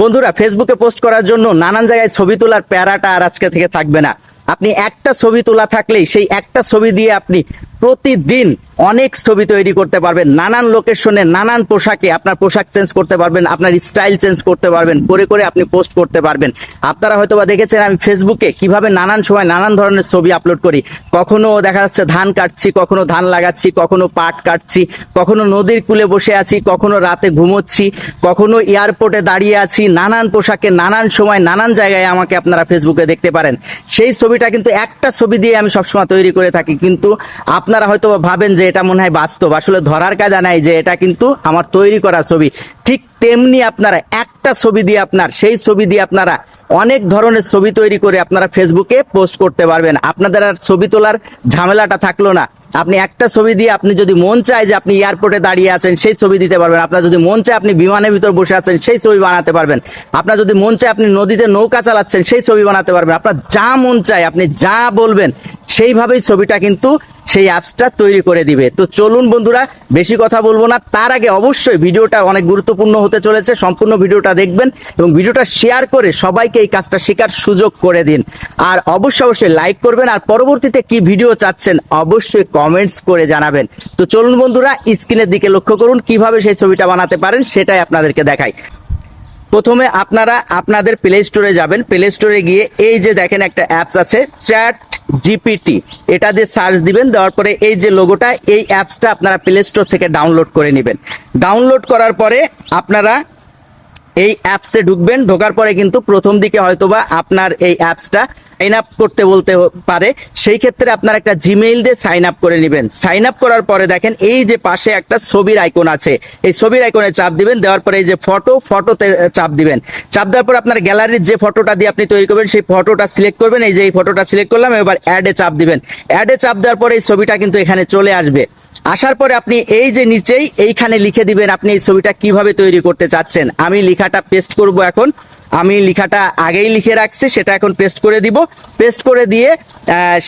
বন্ধুরা ফেসবুকে পোস্ট করার জন্য নানান জায়গায় ছবি তোলার প্যারাটা আর আজকে থেকে থাকবে না। আপনি একটা ছবি তোলা থাকলেই সেই একটা ছবি দিয়ে আপনি প্রতিদিন অনেক ছবি তৈরি করতে পারবেন। নানান লোকেশনে নানান পোশাকে আপনার পোশাক চেঞ্জ করতে পারবেন, আপনার স্টাইল চেঞ্জ করতে পারবেন, করে করে আপনি পোস্ট করতে পারবেন। আপনারা হয়তো বা দেখেছেন আমি ফেসবুকে কীভাবে নানান সময় নানান ধরনের ছবি আপলোড করি। কখনো দেখা যাচ্ছে ধান কাটছি, কখনো ধান লাগাচ্ছি, কখনো পাট কাটছি, কখনো নদীর কূলে বসে আছি, কখনো রাতে ঘুমোচ্ছি, কখনো এয়ারপোর্টে দাঁড়িয়ে আছি, নানান পোশাকে, নানান সময়, নানান জায়গায় আমাকে আপনারা ফেসবুকে দেখতে পারেন। সেই ছবিটা কিন্তু একটা ছবি দিয়ে আমি সবসময় তৈরি করে থাকি। কিন্তু আপনারা হয়তো ভাবেন যে এটা মনে হয় বাস্তব। আসলে ধরার কাজা নাই যে এটা কিন্তু আমার তৈরি করা ছবি। ঠিক তেমনি আপনারা একটা ছবি দিয়ে আপনার, সেই ছবি দিয়ে আপনারা অনেক ধরনের ছবি তৈরি করে আপনারা ফেসবুকে পোস্ট করতে পারবেন। আপনাদের আর ছবি তোলার ঝামেলাটা থাকল না। আপনি একটা ছবি দিয়ে আপনি যদি মন চায় যে আপনি এয়ারপোর্টে দাঁড়িয়ে আছেন, সেই ছবি দিতে পারবেন। আপনার যদি মন চায় আপনি বিমানের ভিতর বসে আছেন, সেই ছবি বানাতে পারবেন। আপনার যদি মন চায় আপনি নদীতে নৌকা চালাচ্ছেন, সেই ছবি বানাতে পারবেন। আপনার যা মন চায়, আপনি যা বলবেন, সেইভাবেই ছবিটা কিন্তু সেই অ্যাপসটা তৈরি করে দিবে। তো চলুন বন্ধুরা, বেশি কথা বলব না। তার আগে অবশ্যই ভিডিওটা অনেক গুরুত্বপূর্ণ হতে চলেছে। সম্পূর্ণ ভিডিওটা দেখবেন এবং ভিডিওটা শেয়ার করে সবাইকে এই কাজটা শেখার সুযোগ করে দিন। আর অবশ্যই অবশ্যই লাইক করবেন। আর পরবর্তীতে কি ভিডিও চাচ্ছেন অবশ্যই কমেন্টস করে জানাবেন। তো চলুন বন্ধুরা স্ক্রিনের দিকে লক্ষ্য করুন, কীভাবে সেই ছবিটা বানাতে পারেন সেটাই আপনাদেরকে দেখাই। প্রথমে আপনারা আপনাদের প্লে স্টোরে যাবেন। প্লে স্টোরে গিয়ে এই যে দেখেন একটা অ্যাপস আছে চ্যাট জিপিটি, এটা দিয়ে সার্চ দিবেন, দেওয়ার পরে এই যে লোগোটা এই অ্যাপসটা আপনারা প্লে স্টোর থেকে ডাউনলোড করে নেবেন। ডাউনলোড করার পরে আপনারা এই অ্যাপসে ঢুকবেন, ঢোকার পরে কিন্তু প্রথম দিকে হয়তোবা আপনার এই অ্যাপসটা সাইন আপ করতে বলতে পারে, সেই ক্ষেত্রে আপনার একটা জিমেইল দিয়ে সাইন আপ করে নেবেন। সাইন আপ করার পরে দেখেন এই যে পাশে একটা ছবির আইকন আছে। এই ছবির আইকনে চাপ দিবেন, দেওয়ার পরে এই যে ফটো ফটোতে চাপ দিবেন। চাপ দেওয়ার পর আপনার গ্যালারির যে ফটোটা দিয়ে আপনি তৈরি করবেন, সেই ফটোটা সিলেক্ট করবেন। এই যে এই ফটোটা সিলেক্ট করলাম, এবার অ্যাডে চাপ দিবেন। অ্যাডে চাপ দেওয়ার পরে এই ছবিটা কিন্তু এখানে চলে আসবে। আসার পরে আপনি এই যে নিচেই এইখানে লিখে দিবেন আপনি এই ছবিটা কীভাবে তৈরি করতে চাচ্ছেন। আমি লেখাটা পেস্ট করব এখন। আমি লেখাটা আগেই লিখে রাখছি, সেটা এখন পেস্ট করে দিব। পেস্ট করে দিয়ে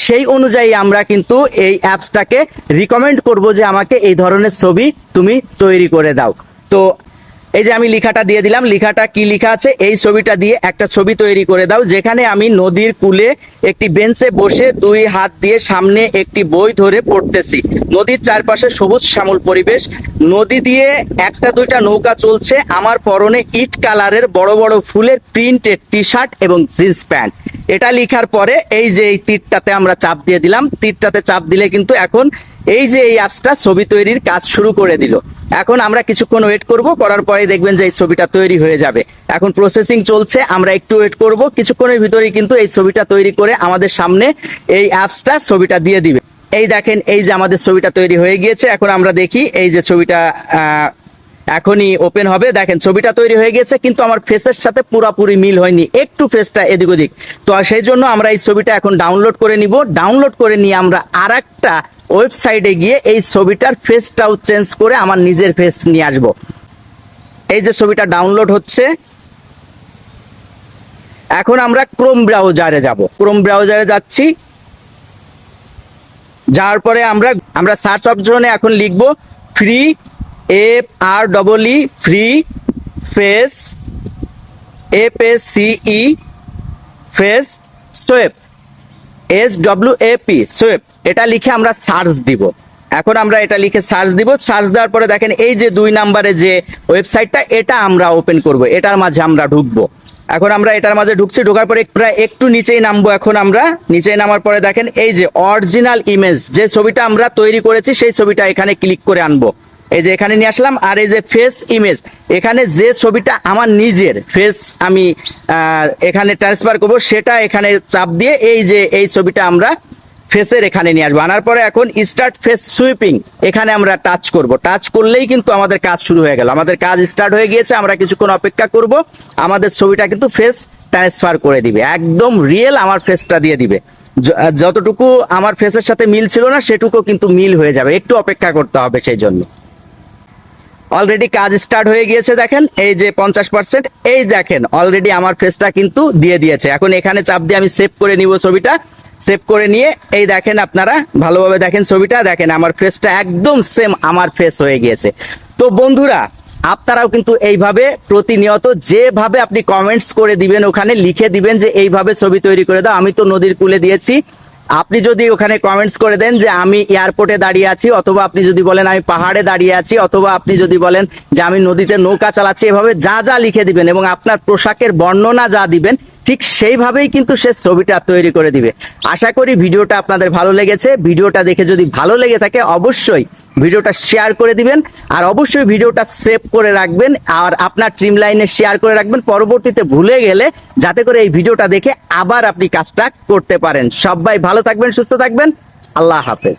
সেই অনুযায়ী আমরা কিন্তু এই অ্যাপসটাকে রিকমেন্ড করব যে আমাকে এই ধরনের ছবি তুমি তৈরি করে দাও। তো এই যে আমি লিখাটা দিয়ে দিলাম, লিখাটা কি লিখা আছে? এই ছবিটা দিয়ে একটা ছবি তৈরি করে দাও, যেখানে আমি নদীর কূলে একটি বেঞ্চে বসে দুই হাত দিয়ে সামনে একটি বই ধরে পড়তেছি। নদীর চারপাশে সবুজ শ্যামল পরিবেশ। নদী দিয়ে একটা দুইটা নৌকা চলছে, আমার পরনে ইট কালারের বড় বড় ফুলের প্রিন্টেড টি শার্ট এবং জিন্স প্যান্ট। এটা লেখার পরে এই যে এই তীরটাতে আমরা চাপ দিয়ে দিলাম, তীরটাতে চাপ দিলে কিন্তু এখন এই যে এই অ্যাপসটা ছবি তৈরির কাজ শুরু করে দিল। এখন আমরা কিছুক্ষণ ওয়েট করব, করার পরে দেখবেন যে এই ছবিটা তৈরি হয়ে যাবে। এখন প্রসেসিং চলছে, আমরা একটু ওয়েট করব। কিছুক্ষণের ভিতরেই কিন্তু এই ছবিটা তৈরি করে আমাদের সামনে এই অ্যাপসটা ছবিটা দিয়ে দিবে। এই দেখেন, এই যে আমাদের ছবিটা তৈরি হয়ে গিয়েছে। এখন আমরা দেখি, এই যে ছবিটা এখনই ওপেন হবে। দেখেন, ছবিটা তৈরি হয়ে গেছে কিন্তু আমার ফেসের সাথে পুরাপুরি মিল হয়নি। একটু ফেসটা এদিক ওদিক তো সেই জন্য আমরা এই ছবিটা এখন ডাউনলোড করে নিব। ডাউনলোড করে নিয়ে আমরা আর একটা ওয়েবসাইটে গিয়ে এই ছবিটার ফেসটাও চেঞ্জ করে আমার নিজের ফেস নিয়ে আসব। এই যে ছবিটা ডাউনলোড হচ্ছে। এখন আমরা ক্রোম ব্রাউজারে যাব। ক্রোম ব্রাউজারে যাচ্ছি। যাওয়ার পরে আমরা আমরা সার্চ অপশনে এখন লিখব free F R double E free face F S C E face, Shoaib. S W A P Shoaib এটা লিখে আমরা সার্চ দিব। এখন আমরা এটা লিখে সার্চ দিব। সার্চ দেওয়ার পরে দেখেন এই যে দুই নাম্বারে যে ওয়েবসাইটটা এটা আমরা ওপেন করব। এটার মাঝে আমরা ঢুকবো। এখন আমরা এটার মাঝে ঢুকছি, ঢোকার পরে প্রায় একটু নিচেই নামবো এখন আমরা। নিচেই নামার পরে দেখেন এই যে অরিজিনাল ইমেজ যে ছবিটা আমরা তৈরি করেছি, সেই ছবিটা এখানে ক্লিক করে আনব। এই যে এখানে নিয়ে আসলাম, আর এই যে ফেস ইমেজ এখানে যে ছবিটা আমার নিজের ফেস আমি এখানে ট্রান্সফার করব, সেটা এখানে চাপ দিয়ে এই যে এই ছবিটা আমরা ফেসের এখানে নিয়ে আসব। আনার পরে এখন স্টার্ট ফেস সুইপিং এখানে আমরা টাচ করব। টাচ করলেই কিন্তু আমাদের কাজ শুরু হয়ে গেল। আমাদের কাজ স্টার্ট হয়ে গিয়েছে, আমরা কিছুক্ষণ অপেক্ষা করব, আমাদের ছবিটা কিন্তু ফেস ট্রান্সফার করে দিবে। একদম রিয়েল আমার ফেসটা দিয়ে দিবে। যতটুকু আমার ফেসের সাথে মিল ছিল না, সেটুকু কিন্তু মিল হয়ে যাবে। একটু অপেক্ষা করতে হবে সেই জন্য। অলরেডি কাজ স্টার্ট হয়ে গিয়েছে, দেখেন, এই যে পঞ্চাশ পার্সেন্ট এই দেখেন অলরেডি আমার ফেসটা কিন্তু দিয়ে দিয়েছে। এখন এখানে চাপ দিয়ে আমি সেভ করে নিব ছবিটা। সেভ করে নিয়ে, এই দেখেন আপনারা, ভালোভাবে দেখেন ছবিটা। দেখেন, আমার ফেসটা একদম সেম আমার ফেস হয়ে গিয়েছে। তো বন্ধুরা, আপনারাও কিন্তু এইভাবে প্রতিনিয়ত যেভাবে আপনি কমেন্টস করে দিবেন, ওখানে লিখে দিবেন যে, এইভাবে ছবি তৈরি করে দাও। আমি তো নদীর কুলে দিয়েছি। আপনি যদি ওখানে কমেন্টস করে দেন যে আমি এয়ারপোর্টে দাঁড়িয়ে আছি, অথবা আপনি যদি বলেন আমি পাহাড়ে দাঁড়িয়ে আছি, অথবা আপনি যদি বলেন যে আমি নদীতে নৌকা চালাচ্ছি, এভাবে যা যা লিখে দিবেন এবং আপনার পোশাকের বর্ণনা যা দিবেন ঠিক সেইভাবেই কিন্তু সে ছবিটা তৈরি করে দিবে। আশা করি ভিডিওটা আপনাদের ভালো লেগেছে। ভিডিওটা দেখে যদি ভালো লেগে থাকে, অবশ্যই ভিডিওটা শেয়ার করে দিবেন আর অবশ্যই ভিডিওটা সেভ করে রাখবেন আর আপনার ট্রিম লাইনে শেয়ার করে রাখবেন। পরবর্তীতে ভুলে গেলে যাতে করে এই ভিডিওটা দেখে আবার আপনি কাজটা করতে পারেন। সবাই ভালো থাকবেন, সুস্থ থাকবেন। আল্লাহ হাফেজ।